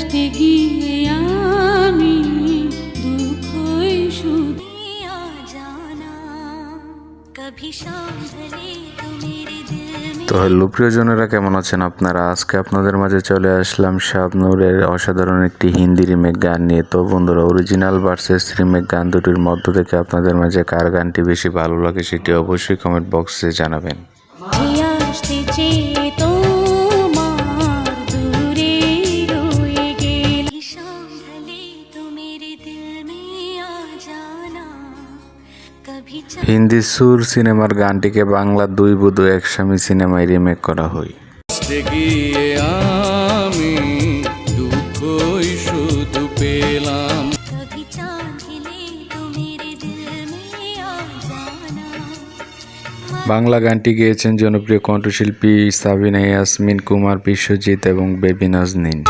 কষ্টে গিয়ে আমি জানা কভি তো মেরে তো হ্যালো প্রিয়জনেরা কেমন আছেন আপনারা? আজকে আপনাদের মাঝে চলে আসলাম শাবনুরের অসাধারণ একটি হিন্দি রিমেক গান নিয়ে। তো বন্ধুরা অরিজিনাল ভার্সেস রিমেক গান দুটির মধ্য থেকে আপনাদের মাঝে কার গানটি বেশি ভালো লাগে সেটি অবশ্যই কমেন্ট বক্সে জানাবেন। হিন্দি সুর সিনেমার গানটিকে বাংলা দুই বুধু এক স্বামী সিনেমায় রিমেক করা হয়। বাংলা গানটি গেয়েছেন জনপ্রিয় কণ্ঠশিল্পী সাবিনা ইয়াসমিন কুমার বিশ্বজিৎ এবং বেবি নাজনীন।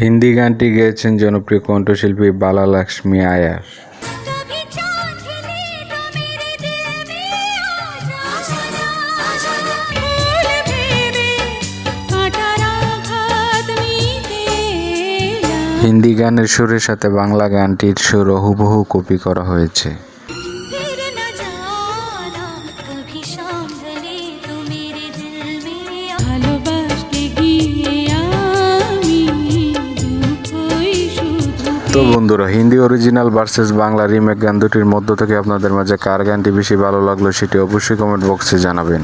হিন্দি গানটি গেয়েছেন জনপ্রিয় কণ্ঠশিল্পী বালা লক্ষ্মী আয়ার। হিন্দি গানের সুরের সাথে বাংলা গানটির সুর হুবহু কপি করা হয়েছে। তো বন্ধুরা, Hindi original versus Bangla remake গান দুটির মধ্য থেকে আপনাদের মাঝে কার গানটি বেশি ভালো লাগল সেটি অবশ্যই কমেন্ট বক্সে জানাবেন।